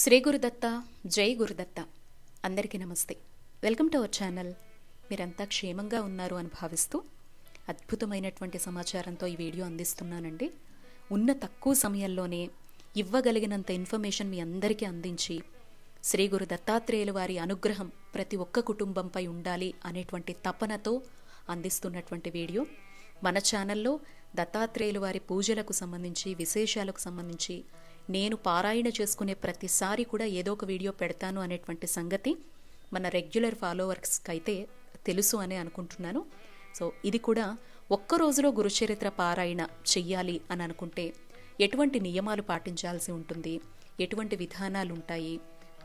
శ్రీ గురుదత్త జై గురుదత్త. అందరికీ నమస్తే. Welcome to our channel. మీరంతా క్షేమంగా ఉన్నారు అని భావిస్తూ అద్భుతమైనటువంటి సమాచారంతో ఈ వీడియో అందిస్తున్నానండి. ఉన్న తక్కువ సమయంలోనే ఇవ్వగలిగినంత ఇన్ఫర్మేషన్ మీ అందరికీ అందించి శ్రీ గురు దత్తాత్రేయుల వారి అనుగ్రహం ప్రతి ఒక్క కుటుంబంపై ఉండాలి అనేటువంటి తపనతో అందిస్తున్నటువంటి వీడియో. మన ఛానల్లో దత్తాత్రేయుల వారి పూజలకు సంబంధించి విశేషాలకు సంబంధించి నేను పారాయణ చేసుకునే ప్రతిసారి కూడా ఏదో ఒక వీడియో పెడతాను అనేటువంటి సంగతి మన రెగ్యులర్ ఫాలోవర్స్కి అయితే తెలుసు అని అనుకుంటున్నాను. సో ఇది కూడా ఒక్క రోజులో గురుచరిత్ర పారాయణ చెయ్యాలి అని అనుకుంటే ఎటువంటి నియమాలు పాటించాల్సి ఉంటుంది? ఎటువంటి విధానాలు ఉంటాయి?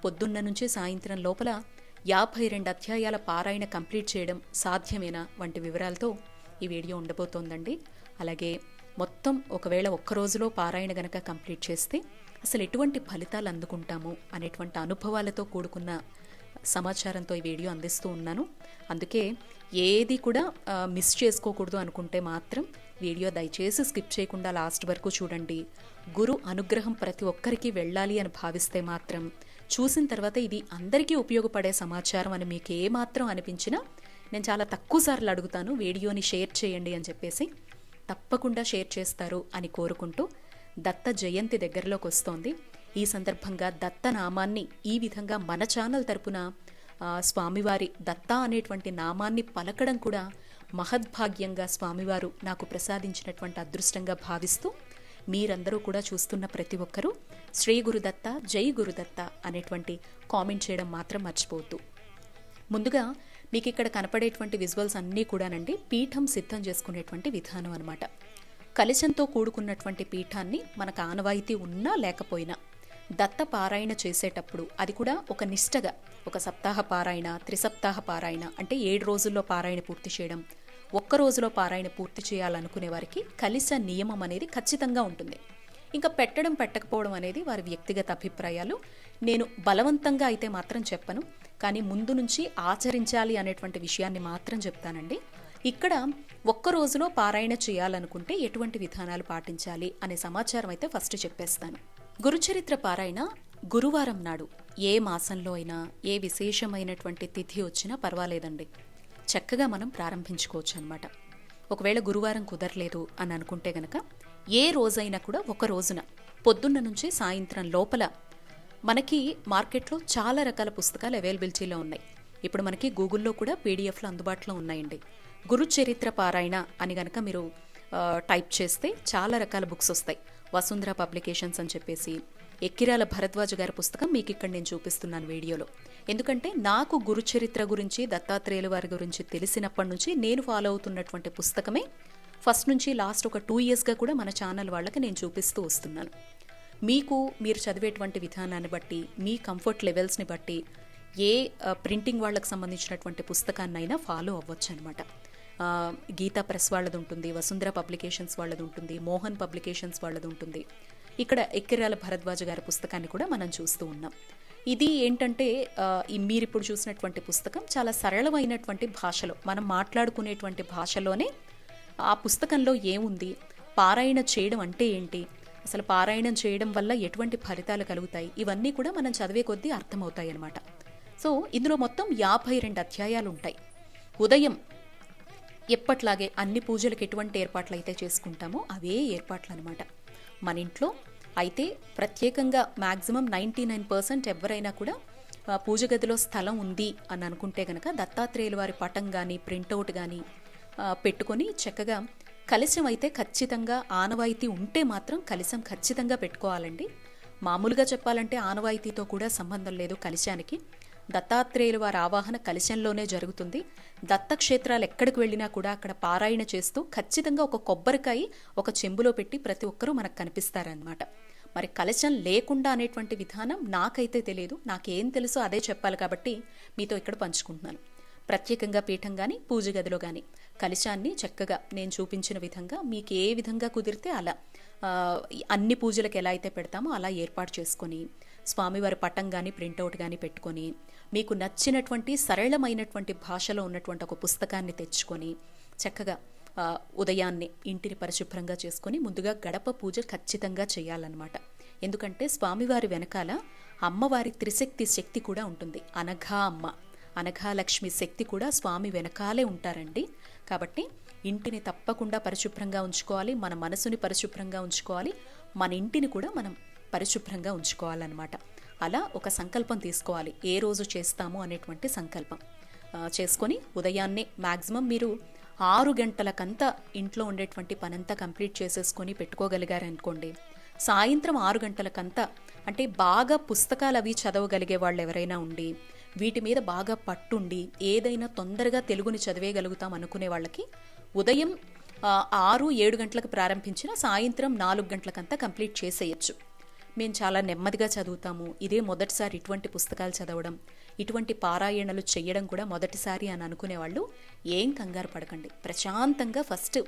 పొద్దున్న నుంచి సాయంత్రం లోపల యాభై రెండు అధ్యాయాల పారాయణ కంప్లీట్ చేయడం సాధ్యమేనా? వంటి వివరాలతో ఈ వీడియో ఉండబోతోందండి. అలాగే మొత్తం ఒకవేళ ఒక్క రోజులో పారాయణ గనక కంప్లీట్ చేస్తే అసలు ఎటువంటి ఫలితాలు అందుకుంటాము అనేటువంటి అనుభవాలతో కూడుకున్న సమాచారంతో ఈ వీడియో అందిస్తూ ఉన్నాను. అందుకే ఏది కూడా మిస్ చేసుకోకూడదు అనుకుంటే మాత్రం వీడియో దయచేసి స్కిప్ చేయకుండా లాస్ట్ వరకు చూడండి. గురు అనుగ్రహం ప్రతి ఒక్కరికి వెళ్ళాలి అని భావిస్తే మాత్రం చూసిన తర్వాత ఇది అందరికీ ఉపయోగపడే సమాచారం అని మీకు ఏమాత్రం అనిపించినా నేను చాలా తక్కువ సార్లు అడుగుతాను వీడియోని షేర్ చేయండి అని చెప్పేసి తప్పకుండా షేర్ చేస్తారు అని కోరుకుంటూ దత్త జయంతి దగ్గరలోకి వస్తోంది ఈ సందర్భంగా దత్త నామాన్ని ఈ విధంగా మన ఛానల్ తరపున స్వామివారి దత్త అనేటువంటి నామాన్ని పలకడం కూడా మహద్భాగ్యంగా స్వామివారు నాకు ప్రసాదించినటువంటి అదృష్టంగా భావిస్తూ మీరందరూ కూడా చూస్తున్న ప్రతి ఒక్కరూ శ్రీ గురుదత్త జై గురుదత్త అనేటువంటి కామెంట్ చేయడం మాత్రం మర్చిపోవద్దు. ముందుగా మీకు ఇక్కడ కనపడేటువంటి విజువల్స్ అన్నీ కూడానండి పీఠం సిద్ధం చేసుకునేటువంటి విధానం అనమాట కలిశంతో కూడుకున్నటువంటి పీఠాన్ని మనకు ఆనవాయితీ ఉన్నా లేకపోయినా దత్త పారాయణ చేసేటప్పుడు అది కూడా ఒక నిష్టగా ఒక సప్తాహ పారాయణ త్రిసప్తాహ పారాయణ అంటే ఏడు రోజుల్లో పారాయణ పూర్తి చేయడం ఒక్క రోజులో పారాయణ పూర్తి చేయాలనుకునే వారికి కలిస నియమం అనేది ఖచ్చితంగా ఉంటుంది. ఇంకా పెట్టడం పెట్టకపోవడం అనేది వారి వ్యక్తిగత అభిప్రాయాలు. నేను బలవంతంగా అయితే మాత్రం చెప్పను. కానీ ముందు నుంచి ఆచరించాలి అనేటువంటి విషయాన్ని మాత్రం చెప్తానండి. ఇక్కడ ఒక్క రోజులో పారాయణ చేయాలనుకుంటే ఎటువంటి విధానాలు పాటించాలి అనే సమాచారం అయితే ఫస్ట్ చెప్పేస్తాను. గురుచరిత్ర పారాయణ గురువారం నాడు ఏ మాసంలో అయినా ఏ విశేషమైనటువంటి తిథి వచ్చినా పర్వాలేదండి. చక్కగా మనం ప్రారంభించుకోవచ్చు అనమాట ఒకవేళ గురువారం కుదరలేదు అని అనుకుంటే గనక ఏ రోజైనా కూడా ఒక రోజున పొద్దున్న నుంచి సాయంత్రం లోపల మనకి మార్కెట్లో చాలా రకాల పుస్తకాలు అవైలబిలిటీలో ఉన్నాయి. ఇప్పుడు మనకి గూగుల్లో కూడా పీడిఎఫ్లు అందుబాటులో ఉన్నాయండి. గురు చరిత్ర పారాయణ అని గనక మీరు టైప్ చేస్తే చాలా రకాల బుక్స్ వస్తాయి. వసుంధర పబ్లికేషన్స్ అని చెప్పేసి ఎక్కిరాల భరద్వాజ గారి పుస్తకం మీకు ఇక్కడ నేను చూపిస్తున్నాను వీడియోలో. ఎందుకంటే నాకు గురు చరిత్ర గురించి దత్తాత్రేయుల వారి గురించి తెలిసినప్పటి నుంచి నేను ఫాలో అవుతున్నటువంటి పుస్తకమే ఫస్ట్ నుంచి లాస్ట్ ఒక టూ ఇయర్స్గా కూడా మన ఛానల్ వాళ్ళకి నేను చూపిస్తూ వస్తున్నాను. మీకు మీరు చదివేటువంటి విధానాన్ని బట్టి మీ కంఫర్ట్ లెవెల్స్ని బట్టి ఏ ప్రింటింగ్ వాళ్ళకి సంబంధించినటువంటి పుస్తకాన్నైనా ఫాలో అవ్వచ్చు అనమాట గీతా ప్రెస్ వాళ్ళది ఉంటుంది వసుంధర పబ్లికేషన్స్ వాళ్ళది ఉంటుంది మోహన్ పబ్లికేషన్స్ వాళ్ళది ఉంటుంది ఇక్కడ ఎక్కిరాల భరద్వాజ గారి పుస్తకాన్ని కూడా మనం చూస్తూ ఉన్నాం. ఇది ఏంటంటే మీరు ఇప్పుడు చూసినటువంటి పుస్తకం చాలా సరళమైనటువంటి భాషలో మనం మాట్లాడుకునేటువంటి భాషలోనే ఆ పుస్తకంలో ఏముంది? పారాయణ చేయడం అంటే ఏంటి? అసలు పారాయణం చేయడం వల్ల ఎటువంటి ఫలితాలు కలుగుతాయి? ఇవన్నీ కూడా మనం చదివే కొద్దీ అర్థమవుతాయి అన్నమాట. సో ఇందులో మొత్తం యాభై రెండు అధ్యాయాలు ఉంటాయి. ఉదయం ఎప్పట్లాగే అన్ని పూజలకు ఎటువంటి ఏర్పాట్లు అయితే చేసుకుంటామో అవే ఏర్పాట్లు అనమాట మన ఇంట్లో అయితే ప్రత్యేకంగా మ్యాక్సిమం నైంటీ నైన్ పర్సెంట్ ఎవరైనా కూడా పూజ గదిలో స్థలం ఉంది అని అనుకుంటే గనక దత్తాత్రేయుల వారి పటం కానీ ప్రింటౌట్ కానీ పెట్టుకొని చక్కగా కలశం అయితే ఖచ్చితంగా ఆనవాయితీ ఉంటే మాత్రం కలశం ఖచ్చితంగా పెట్టుకోవాలండి. మామూలుగా చెప్పాలంటే ఆనవాయితీతో కూడా సంబంధం లేదు కలశానికి. దత్తాత్రేయుల వారి ఆవాహన కలశంలోనే జరుగుతుంది. దత్తక్షేత్రాలు ఎక్కడికి వెళ్ళినా కూడా అక్కడ పారాయణ చేస్తూ ఖచ్చితంగా ఒక కొబ్బరికాయ ఒక చెంబులో పెట్టి ప్రతి ఒక్కరూ మనకు కనిపిస్తారనమాట మరి కలశం లేకుండా అనేటువంటి విధానం నాకైతే తెలియదు నాకేం తెలుసో అదే చెప్పాలి కాబట్టి మీతో ఇక్కడ పంచుకుంటున్నాను. ప్రత్యేకంగా పీఠం కానీ పూజ గదిలో కానీ కలశాన్ని చక్కగా నేను చూపించిన విధంగా మీకు ఏ విధంగా కుదిరితే అలా అన్ని పూజలకు ఎలా అయితే పెడతామో అలా ఏర్పాటు చేసుకొని స్వామివారి పటం కానీ ప్రింటౌట్ కానీ పెట్టుకొని మీకు నచ్చినటువంటి సరళమైనటువంటి భాషలో ఉన్నటువంటి ఒక పుస్తకాన్ని తెచ్చుకొని చక్కగా ఉదయాన్నే ఇంటిని పరిశుభ్రంగా చేసుకొని ముందుగా గడప పూజ ఖచ్చితంగా చేయాలన్నమాట. ఎందుకంటే స్వామివారి వెనకాల అమ్మవారి త్రిశక్తి శక్తి కూడా ఉంటుంది. అనఘా అమ్మ అనఘాలక్ష్మి శక్తి కూడా స్వామి వెనకాలే ఉంటారండి. కాబట్టి ఇంటిని తప్పకుండా పరిశుభ్రంగా ఉంచుకోవాలి మన మనసుని పరిశుభ్రంగా ఉంచుకోవాలి మన ఇంటిని కూడా మనం పరిశుభ్రంగా ఉంచుకోవాలన్నమాట. అలా ఒక సంకల్పం తీసుకోవాలి ఏ రోజు చేస్తాము అనేటువంటి సంకల్పం. చేసుకొని ఉదయాన్నే మ్యాక్సిమం మీరు ఆరు గంటలకంతా ఇంట్లో ఉండేటువంటి పనంతా కంప్లీట్ చేసేసుకొని పెట్టుకోగలిగారనుకోండి సాయంత్రం ఆరు గంటలకంతా అంటే బాగా పుస్తకాలు అవి చదవగలిగే వాళ్ళు ఎవరైనా ఉండి వీటి మీద బాగా పట్టుండి ఏదైనా తొందరగా తెలుగుని చదివేయగలుగుతాం అనుకునే వాళ్ళకి ఉదయం ఆరు ఏడు గంటలకు ప్రారంభించిన సాయంత్రం నాలుగు గంటలకంతా కంప్లీట్ చేసేయచ్చు. మేము చాలా నెమ్మదిగా చదువుతాము. ఇదే మొదటిసారి ఇటువంటి పుస్తకాలు చదవడం ఇటువంటి పారాయణలు చేయడం కూడా మొదటిసారి అని అనుకునేవాళ్ళు ఏం కంగారు పడకండి. ప్రశాంతంగా ఫస్ట్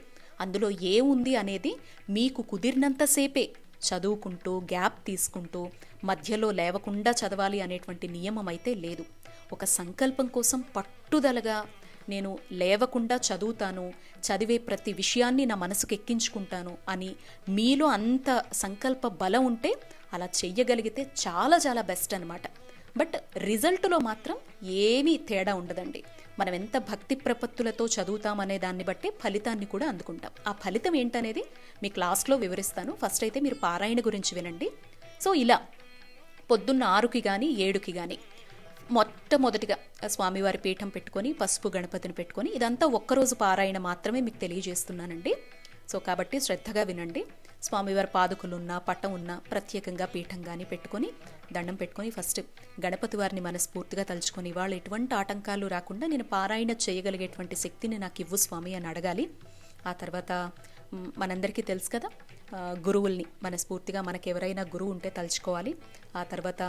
అందులో ఏముంది అనేది మీకు కుదిరినంతసేపే చదువుకుంటూ గ్యాప్ తీసుకుంటూ మధ్యలో లేవకుండా చదవాలి అనేటువంటి నియమం అయితే లేదు. ఒక సంకల్పం కోసం పట్టుదలగా నేను లేవకుండా చదువుతాను చదివే ప్రతి విషయాన్ని నా మనసుకు ఎక్కించుకుంటాను అని మీలో అంత సంకల్ప బలం ఉంటే అలా చెయ్యగలిగితే చాలా చాలా బెస్ట్ అనమాట బట్ రిజల్ట్లో మాత్రం ఏమీ తేడా ఉండదండి. మనం ఎంత భక్తి ప్రపత్తులతో చదువుతామనే దాన్ని బట్టి ఫలితాన్ని కూడా అందుకుంటాం. ఆ ఫలితం ఏంటనేది మీ క్లాస్లో వివరిస్తాను. ఫస్ట్ అయితే మీరు పారాయణ గురించి వినండి. సో ఇలా పొద్దున్న ఆరుకి కానీ ఏడుకి కానీ మొట్టమొదటిగా స్వామివారి పీఠం పెట్టుకొని పసుపు గణపతిని పెట్టుకొని ఇదంతా ఒక్కరోజు పారాయణ మాత్రమే మీకు తెలియజేస్తున్నానండి. సో కాబట్టి శ్రద్ధగా వినండి. స్వామివారి పాదుకులు ఉన్నా పట్టం ఉన్నా ప్రత్యేకంగా పీఠం కానీ పెట్టుకొని దండం పెట్టుకొని ఫస్ట్ గణపతి వారిని మనస్ఫూర్తిగా తలుచుకొని వాళ్ళు ఎటువంటి ఆటంకాలు రాకుండా నేను పారాయణ చేయగలిగేటువంటి శక్తిని నాకు ఇవ్వు స్వామి అని అడగాలి. ఆ తర్వాత మనందరికీ తెలుసు కదా గురువుల్ని మనస్ఫూర్తిగా మనకు ఎవరైనా గురువు ఉంటే తలుచుకోవాలి. ఆ తర్వాత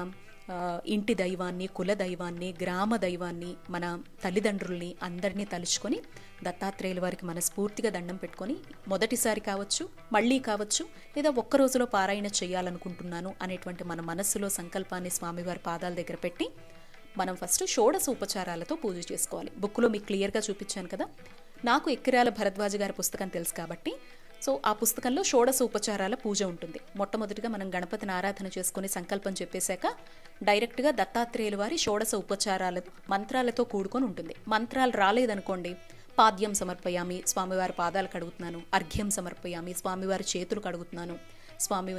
ఇంటి దైవాన్ని కుల దైవాన్ని గ్రామ దైవాన్ని మన తల్లిదండ్రుల్ని అందరినీ తలుచుకొని దత్తాత్రేయుల వారికి మనస్ఫూర్తిగా దండం పెట్టుకొని మొదటిసారి కావచ్చు మళ్ళీ కావచ్చు లేదా ఒక్క రోజులో పారాయణ చేయాలనుకుంటున్నాను అనేటువంటి మన మనస్సులో సంకల్పాన్ని స్వామివారి పాదాల దగ్గర పెట్టి మనం ఫస్ట్ షోడశ ఉపచారాలతో పూజ చేసుకోవాలి. బుక్లో మీకు క్లియర్గా చూపించాను కదా? నాకు ఎక్కిరాల భరద్వాజ గారి పుస్తకం తెలుసు కాబట్టి సో ఆ పుస్తకంలో షోడశ ఉపచారాల పూజ ఉంటుంది. మొట్టమొదటిగా మనం గణపతిని ఆరాధన చేసుకుని సంకల్పం చెప్పేశాక డైరెక్ట్గా దత్తాత్రేయుల వారి షోడశ ఉపచారాల మంత్రాలతో కూడుకొని ఉంటుంది. మంత్రాలు రాలేదనుకోండి పాద్యం సమర్పయామి స్వామివారి పాదాలు కడుగుతున్నాను అర్ఘ్యం సమర్పయామి స్వామివారి చేతులు కడుగుతున్నాను స్వామి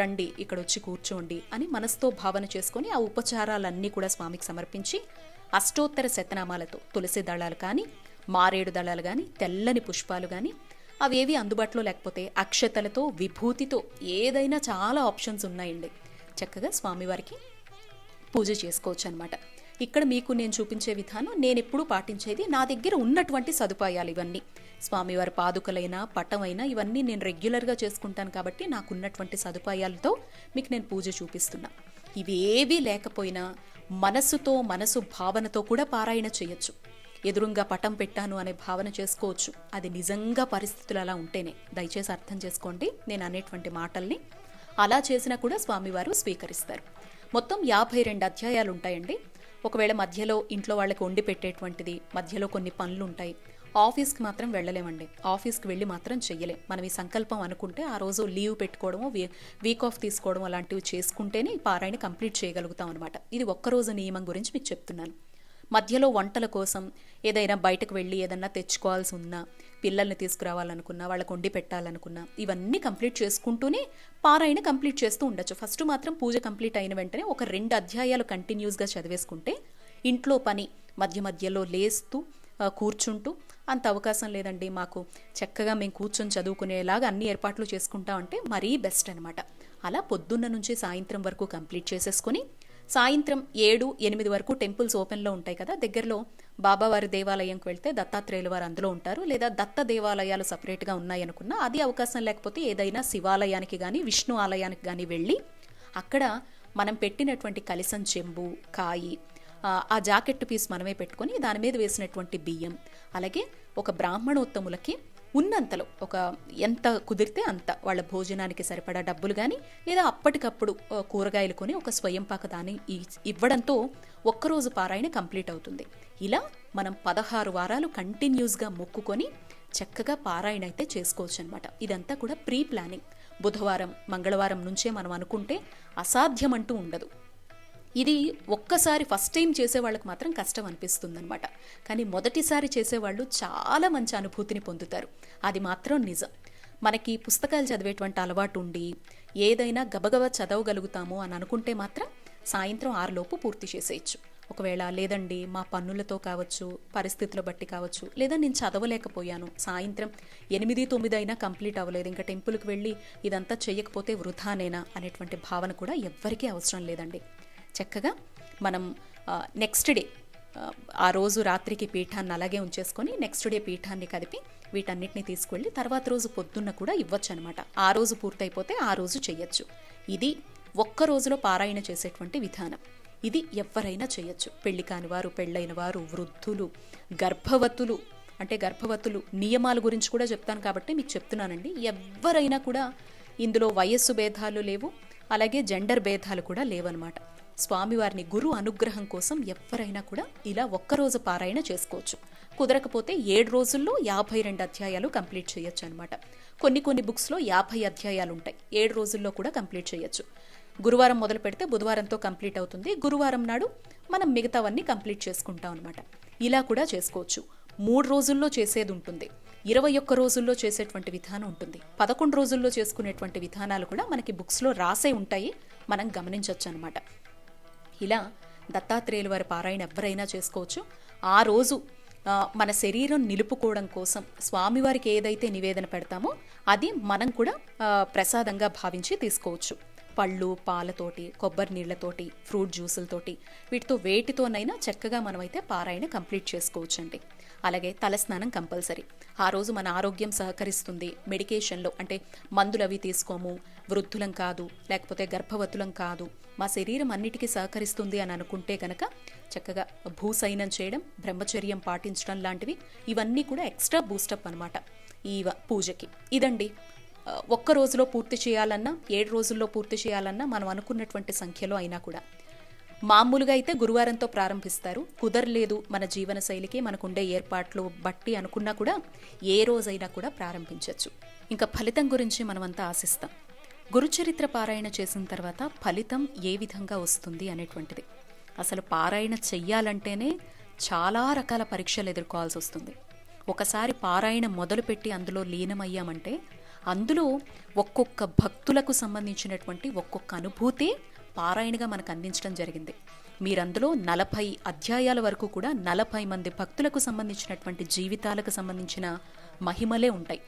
రండి ఇక్కడ వచ్చి కూర్చోండి అని మనసుతో భావన చేసుకొని ఆ ఉపచారాలన్నీ కూడా స్వామికి సమర్పించి అష్టోత్తర శతనామాలతో తులసి దళాలు కానీ మారేడు దళాలు కానీ తెల్లని పుష్పాలు కానీ అవేవి అందుబాటులో లేకపోతే అక్షతలతో విభూతితో ఏదైనా చాలా ఆప్షన్స్ ఉన్నాయండి. చక్కగా స్వామివారికి పూజ చేసుకోవచ్చు అనమాట ఇక్కడ మీకు నేను చూపించే విధానం నేను ఎప్పుడూ పాటించేది నా దగ్గర ఉన్నటువంటి సదుపాయాలు ఇవన్నీ. స్వామివారి పాదుకలైనా పటమైనా ఇవన్నీ నేను రెగ్యులర్గా చేసుకుంటాను కాబట్టి నాకున్నటువంటి సదుపాయాలతో మీకు నేను పూజ చూపిస్తున్నా. ఇవేవీ లేకపోయినా మనసుతో మనసు భావనతో కూడా పారాయణ చేయొచ్చు. ఎదురుంగా పటం పెట్టాను అనే భావన చేసుకోవచ్చు. అది నిజంగా పరిస్థితులు అలా ఉంటేనే. దయచేసి అర్థం చేసుకోండి నేను అనేటువంటి మాటల్ని. అలా చేసినా కూడా స్వామివారు స్వీకరిస్తారు. మొత్తం యాభై రెండు అధ్యాయాలు ఉంటాయండి ఒకవేళ మధ్యలో ఇంట్లో వాళ్ళకి వండి పెట్టేటువంటిది మధ్యలో కొన్ని పనులు ఉంటాయి ఆఫీస్కి మాత్రం వెళ్ళలేమండి. ఆఫీస్కి వెళ్ళి మాత్రం చెయ్యలేం. మనం ఈ సంకల్పం అనుకుంటే ఆ రోజు లీవ్ పెట్టుకోవడము వీ- వీక్ ఆఫ్ తీసుకోవడం అలాంటివి చేసుకుంటేనే ఈ పారాయణ కంప్లీట్ చేయగలుగుతాం అనమాట ఇది ఒక్కరోజు నియమం గురించి మీకు చెప్తున్నాను. మధ్యలో వంటల కోసం ఏదైనా బయటకు వెళ్ళి ఏదన్నా తెచ్చుకోవాల్సి ఉన్నా పిల్లల్ని తీసుకురావాలనుకున్నా వాళ్ళకు వండి పెట్టాలనుకున్నా ఇవన్నీ కంప్లీట్ చేసుకుంటూనే పారాయణ కంప్లీట్ చేస్తూ ఉండొచ్చు. ఫస్ట్ మాత్రం పూజ కంప్లీట్ అయిన వెంటనే ఒక రెండు అధ్యాయాలు కంటిన్యూస్గా చదివేసుకుంటే ఇంట్లో పని మధ్య మధ్యలో లేస్తూ కూర్చుంటూ అంత అవకాశం లేదండి మాకు. చక్కగా మేము కూర్చొని చదువుకునేలాగా అన్ని ఏర్పాట్లు చేసుకుంటా ఉంటే మరీ బెస్ట్ అనమాట అలా పొద్దున్న నుంచి సాయంత్రం వరకు కంప్లీట్ చేసేసుకొని సాయంత్రం ఏడు ఎనిమిది వరకు టెంపుల్స్ ఓపెన్లో ఉంటాయి కదా. దగ్గరలో బాబావారి దేవాలయంకి వెళ్తే దత్తాత్రేయుల వారు అందులో ఉంటారు. లేదా దత్త దేవాలయాలు సపరేట్గా ఉన్నాయనుకున్నా అది అవకాశం లేకపోతే ఏదైనా శివాలయానికి కానీ విష్ణు ఆలయానికి కానీ వెళ్ళి అక్కడ మనం పెట్టినటువంటి కలిసం చెంబు కాయి ఆ, జాకెట్ పీస్ మనమే పెట్టుకొని దాని మీద వేసినటువంటి బియ్యం అలాగే ఒక బ్రాహ్మణోత్తములకి ఉన్నంతలో ఒక ఎంత కుదిరితే అంత వాళ్ళ భోజనానికి సరిపడా డబ్బులు కానీ లేదా అప్పటికప్పుడు కూరగాయలు కొని ఒక స్వయం పాక దాన్ని ఇవ్వడంతో ఒక్కరోజు పారాయణ కంప్లీట్ అవుతుంది. ఇలా మనం పదహారు వారాలు కంటిన్యూస్గా మొక్కుకొని చక్కగా పారాయణ అయితే చేసుకోవచ్చు అనమాట ఇదంతా కూడా ప్రీ ప్లానింగ్. బుధవారం మంగళవారం నుంచే మనం అనుకుంటే అసాధ్యం అంటూ ఉండదు. ఇది ఒక్కసారి ఫస్ట్ టైం చేసే వాళ్ళకి మాత్రం కష్టం అనిపిస్తుంది అనమాట కానీ మొదటిసారి చేసేవాళ్ళు చాలా మంచి అనుభూతిని పొందుతారు. అది మాత్రం నిజం. మనకి పుస్తకాలు చదివేటువంటి అలవాటు ఉండి ఏదైనా గబగబా చదవగలుగుతాము అని అనుకుంటే మాత్రం సాయంత్రం ఆరులోపు పూర్తి చేసేయచ్చు. ఒకవేళ లేదండి మా పన్నులతో కావచ్చు పరిస్థితుల బట్టి కావచ్చు లేదా నేను చదవలేకపోయాను సాయంత్రం ఎనిమిది తొమ్మిది అయినా కంప్లీట్ అవ్వలేదు ఇంకా టెంపుల్కి వెళ్ళి ఇదంతా చేయకపోతే వృధానేనా అనేటువంటి భావన కూడా ఎవ్వరికీ అవసరం లేదండి. చక్కగా మనం నెక్స్ట్ డే ఆ రోజు రాత్రికి పీఠాన్ని అలాగే ఉంచేసుకొని నెక్స్ట్ డే పీఠాన్ని కదిపి వీటన్నిటిని తీసుకెళ్ళి తర్వాత రోజు పొద్దున్న కూడా ఇవ్వచ్చు అనమాట ఆ రోజు పూర్తయిపోతే ఆ రోజు చేయొచ్చు ఇది ఒక్క రోజులో పారాయణ చేసేటువంటి విధానం. ఇది ఎవరైనా చేయొచ్చు పెళ్ళి కాని వారు పెళ్ళైన వారు వృద్ధులు గర్భవతులు అంటే గర్భవతులు నియమాల గురించి కూడా చెప్తాను కాబట్టి మీకు చెప్తున్నానండి. ఎవరైనా కూడా ఇందులో వయస్సు భేదాలు లేవు అలాగే జెండర్ భేదాలు కూడా లేవన్నమాట స్వామివారిని గురు అనుగ్రహం కోసం ఎవరైనా కూడా ఇలా ఒక్కరోజు పారాయణ చేసుకోవచ్చు. కుదరకపోతే ఏడు రోజుల్లో యాభై రెండు అధ్యాయాలు కంప్లీట్ చేయొచ్చు అనమాట కొన్ని కొన్ని బుక్స్లో యాభై అధ్యాయాలు ఉంటాయి ఏడు రోజుల్లో కూడా కంప్లీట్ చేయొచ్చు. గురువారం మొదలు పెడితే బుధవారంతో కంప్లీట్ అవుతుంది. గురువారం నాడు మనం మిగతావన్నీ కంప్లీట్ చేసుకుంటాం అనమాట ఇలా కూడా చేసుకోవచ్చు. మూడు రోజుల్లో చేసేది ఉంటుంది. ఇరవై ఒక్క రోజుల్లో చేసేటువంటి విధానం ఉంటుంది. పదకొండు రోజుల్లో చేసుకునేటువంటి విధానాలు కూడా మనకి బుక్స్లో రాసే ఉంటాయి. మనం గమనించవచ్చు అనమాట ఇలా దత్తాత్రేయుల వారి పారాయణ ఎవరైనా చేసుకోవచ్చు. ఆ రోజు మన శరీరం నిలుపుకోవడం కోసం స్వామివారికి ఏదైతే నివేదన పెడతామో అది మనం కూడా ప్రసాదంగా భావించి తీసుకోవచ్చు. పళ్ళు పాలతోటి కొబ్బరి నీళ్ళతోటి ఫ్రూట్ జ్యూసులతోటి వీటితో వేటితోనైనా చక్కగా మనమైతే పారాయణ కంప్లీట్ చేసుకోవచ్చండి. అలాగే తలస్నానం కంపల్సరీ. ఆ రోజు మన ఆరోగ్యం సహకరిస్తుంది. మెడికేషన్లో అంటే మందులు అవి తీసుకోము వృద్ధులం కాదు లేకపోతే గర్భవతులం కాదు మా శరీరం అన్నిటికీ సహకరిస్తుంది అని అనుకుంటే కనుక చక్కగా భూసైనం చేయడం బ్రహ్మచర్యం పాటించడం లాంటివి ఇవన్నీ కూడా ఎక్స్ట్రా బూస్టప్ అనమాట ఈ పూజకి. ఇదండి. ఒక్క రోజులో పూర్తి చేయాలన్నా ఏడు రోజుల్లో పూర్తి చేయాలన్నా మనం అనుకున్నటువంటి సంఖ్యలో అయినా కూడా. మామూలుగా అయితే గురువారంతో ప్రారంభిస్తారు. కుదరలేదు మన జీవన శైలికి మనకుండే ఏర్పాట్లు బట్టి అనుకున్నా కూడా ఏ రోజైనా కూడా ప్రారంభించవచ్చు ఇంకా ఫలితం గురించి మనమంతా ఆశిస్తాం. గురుచరిత్ర పారాయణ చేసిన తర్వాత ఫలితం ఏ విధంగా వస్తుంది అనేటువంటిది. అసలు పారాయణ చెయ్యాలంటేనే చాలా రకాల పరీక్షలు ఎదుర్కోవాల్సి వస్తుంది. ఒకసారి పారాయణ మొదలుపెట్టి అందులో లీనమయ్యామంటే అందులో ఒక్కొక్క భక్తులకు సంబంధించినటువంటి ఒక్కొక్క అనుభూతి పారాయణగా మనకు అందించడం జరిగింది. మీరందులో నలభై అధ్యాయాల వరకు కూడా నలభై మంది భక్తులకు సంబంధించినటువంటి జీవితాలకు సంబంధించిన మహిమలే ఉంటాయి.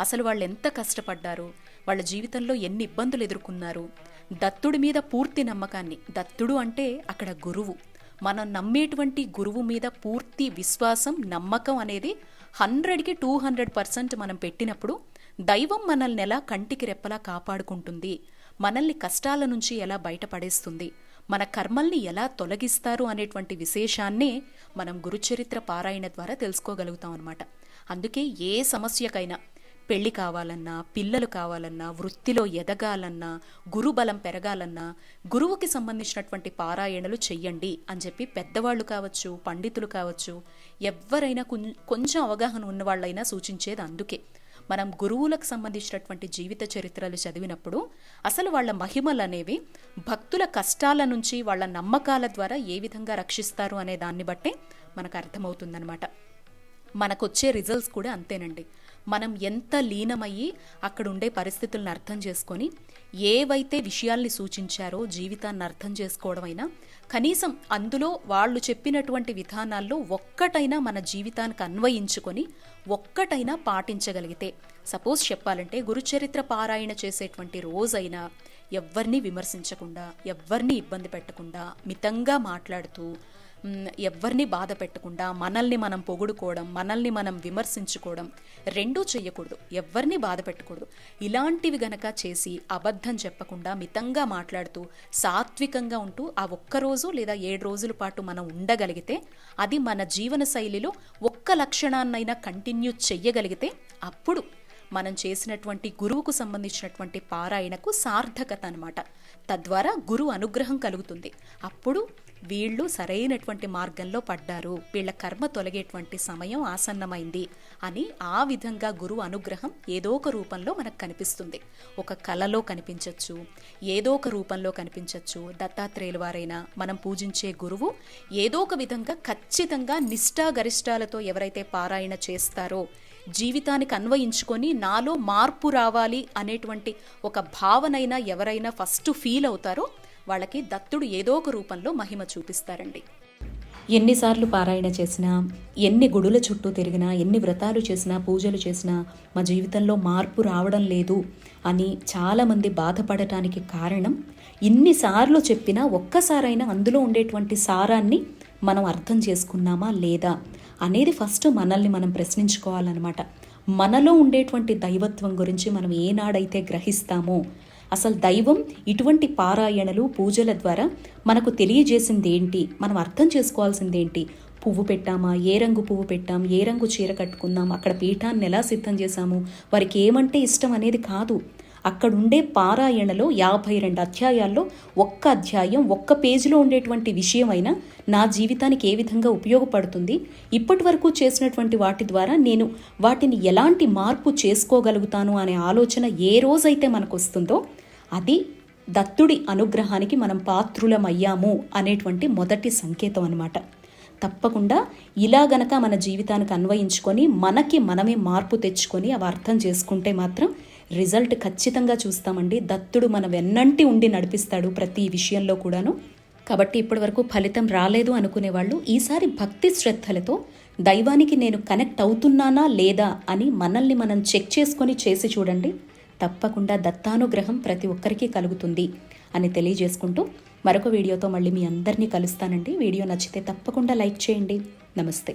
అసలు వాళ్ళు ఎంత కష్టపడ్డారు? వాళ్ళ జీవితంలో ఎన్ని ఇబ్బందులు ఎదుర్కొన్నారు. దత్తుడి మీద పూర్తి నమ్మకాన్ని. దత్తుడు అంటే అక్కడ గురువు. మనం నమ్మేటువంటి గురువు మీద పూర్తి విశ్వాసం నమ్మకం అనేది హండ్రెడ్కి టూ హండ్రెడ్ పర్సెంట్ మనం పెట్టినప్పుడు దైవం మనల్ని ఎలా కంటికి రెప్పలా కాపాడుకుంటుంది? మనల్ని కష్టాల నుంచి ఎలా బయటపడేస్తుంది? మన కర్మల్ని ఎలా తొలగిస్తారు అనేటువంటి విశేషాన్నే మనం గురుచరిత్ర పారాయణ ద్వారా తెలుసుకోగలుగుతాం అనమాట అందుకే ఏ సమస్యకైనా పెళ్ళి కావాలన్నా పిల్లలు కావాలన్నా వృత్తిలో ఎదగాలన్నా గురుబలం పెరగాలన్నా గురువుకి సంబంధించినటువంటి పారాయణలు చెయ్యండి అని చెప్పి పెద్దవాళ్ళు కావచ్చు పండితులు కావచ్చు ఎవరైనా కొం- కొంచెం అవగాహన ఉన్నవాళ్ళైనా సూచించేది అందుకే. మనం గురువులకు సంబంధించినటువంటి జీవిత చరిత్రలు చదివినప్పుడు అసలు వాళ్ళ మహిమలు అనేవి భక్తుల కష్టాల నుంచి వాళ్ళ నమ్మకాల ద్వారా ఏ విధంగా రక్షిస్తారు అనే దాన్ని బట్టే మనకు అర్థమవుతుందనమాట మనకొచ్చే రిజల్ట్స్ కూడా అంతేనండి. మనం ఎంత లీనమయ్యి అక్కడ ఉండే పరిస్థితులను అర్థం చేసుకొని ఏవైతే విషయాల్ని సూచించారో జీవితాన్ని అర్థం చేసుకోవడమైనా కనీసం అందులో వాళ్ళు చెప్పినటువంటి విధానాల్లో ఒక్కటైనా మన జీవితానికి అన్వయించుకొని ఒక్కటైనా పాటించగలిగితే సపోజ్ చెప్పాలంటే గురుచరిత్ర పారాయణ చేసేటువంటి రోజైనా ఎవ్వరిని విమర్శించకుండా ఎవ్వరిని ఇబ్బంది పెట్టకుండా మితంగా మాట్లాడుతూ ఎవరిని ఎవ్వరిని బాధ పెట్టకుండా మనల్ని మనం పొగుడుకోవడం మనల్ని మనం విమర్శించుకోవడం రెండూ చేయకూడదు ఎవరిని బాధ పెట్టకూడదు. ఇలాంటివి గనక చేసి అబద్ధం చెప్పకుండా మితంగా మాట్లాడుతూ సాత్వికంగా ఉంటూ ఆ ఒక్క రోజు లేదా ఏడు రోజుల పాటు మనం ఉండగలిగితే అది మన జీవన శైలిలో ఒక్క లక్షణాన్నైనా కంటిన్యూ చెయ్యగలిగితే అప్పుడు మనం చేసినటువంటి గురువుకు సంబంధించినటువంటి పారాయణకు సార్థకత అనమాట తద్వారా గురు అనుగ్రహం కలుగుతుంది. అప్పుడు వీళ్ళు సరైనటువంటి మార్గంలో పడ్డారు. వీళ్ళ కర్మ తొలగేటువంటి సమయం ఆసన్నమైంది అని ఆ విధంగా గురువు అనుగ్రహం ఏదో ఒక రూపంలో మనకు కనిపిస్తుంది. ఒక కళలో కనిపించవచ్చు ఏదో ఒక రూపంలో కనిపించవచ్చు దత్తాత్రేయుల వారైనా మనం పూజించే గురువు ఏదో ఒక విధంగా ఖచ్చితంగా నిష్ఠాగరిష్టాలతో ఎవరైతే పారాయణ చేస్తారో జీవితానికి అన్వయించుకొని నాలో మార్పు రావాలి అనేటువంటి ఒక భావనైనా ఎవరైనా ఫస్ట్ ఫీల్ అవుతారో వాళ్ళకి దత్తుడు ఏదో ఒక రూపంలో మహిమ చూపిస్తారండి. ఎన్నిసార్లు పారాయణ చేసినా ఎన్ని గుడుల చుట్టూ తిరిగినా ఎన్ని వ్రతాలు చేసినా పూజలు చేసినా మా జీవితంలో మార్పు రావడం లేదు అని చాలామంది బాధపడటానికి కారణం ఇన్నిసార్లు చెప్పినా ఒక్కసారైనా అందులో ఉండేటువంటి సారాన్ని మనం అర్థం చేసుకున్నామా లేదా అనేది ఫస్ట్ మనల్ని మనం ప్రశ్నించుకోవాలన్నమాట. మనలో ఉండేటువంటి దైవత్వం గురించి మనం ఏనాడైతే గ్రహిస్తామో అసలు దైవం ఇటువంటి పారాయణలు పూజల ద్వారా మనకు తెలియజేసింది ఏంటి మనం అర్థం చేసుకోవాల్సిందేంటి? పువ్వు పెట్టామా? ఏ రంగు పువ్వు పెట్టాం? ఏ రంగు చీర కట్టుకుందాం అక్కడ పీఠాన్ని ఎలా సిద్ధం చేశాము? వారికి ఏమంటే ఇష్టం అనేది కాదు. అక్కడుండే పారాయణలో యాభై రెండు అధ్యాయాల్లో ఒక్క అధ్యాయం ఒక్క పేజీలో ఉండేటువంటి విషయమైనా నా జీవితానికి ఏ విధంగా ఉపయోగపడుతుంది? ఇప్పటి వరకు చేసినటువంటి వాటి ద్వారా నేను వాటిని ఎలాంటి మార్పు చేసుకోగలుగుతాను అనే ఆలోచన ఏ రోజైతే మనకు వస్తుందో అది దత్తుడి అనుగ్రహానికి మనం పాత్రులమయ్యాము అనేటువంటి మొదటి సంకేతం అనమాట తప్పకుండా ఇలా గనక మన జీవితానికి అన్వయించుకొని మనకి మనమే మార్పు తెచ్చుకొని అవి అర్థం చేసుకుంటే మాత్రం రిజల్ట్ ఖచ్చితంగా చూస్తామండి. దత్తుడు మన వెన్నంటి ఉండి నడిపిస్తాడు ప్రతి విషయంలో కూడాను. కాబట్టి ఇప్పటి వరకు ఫలితం రాలేదు అనుకునే వాళ్ళు ఈసారి భక్తి శ్రద్ధలతో దైవానికి నేను కనెక్ట్ అవుతున్నానా లేదా అని మనల్ని మనం చెక్ చేసుకొని చేసి చూడండి. తప్పకుండా దత్తానుగ్రహం ప్రతి ఒక్కరికి కలుగుతుంది అని తెలియజేసుకుంటూ మరొక వీడియోతో మళ్ళీ మీ అందరినీ కలుస్తానండి. వీడియో నచ్చితే తప్పకుండా లైక్ చేయండి. నమస్తే.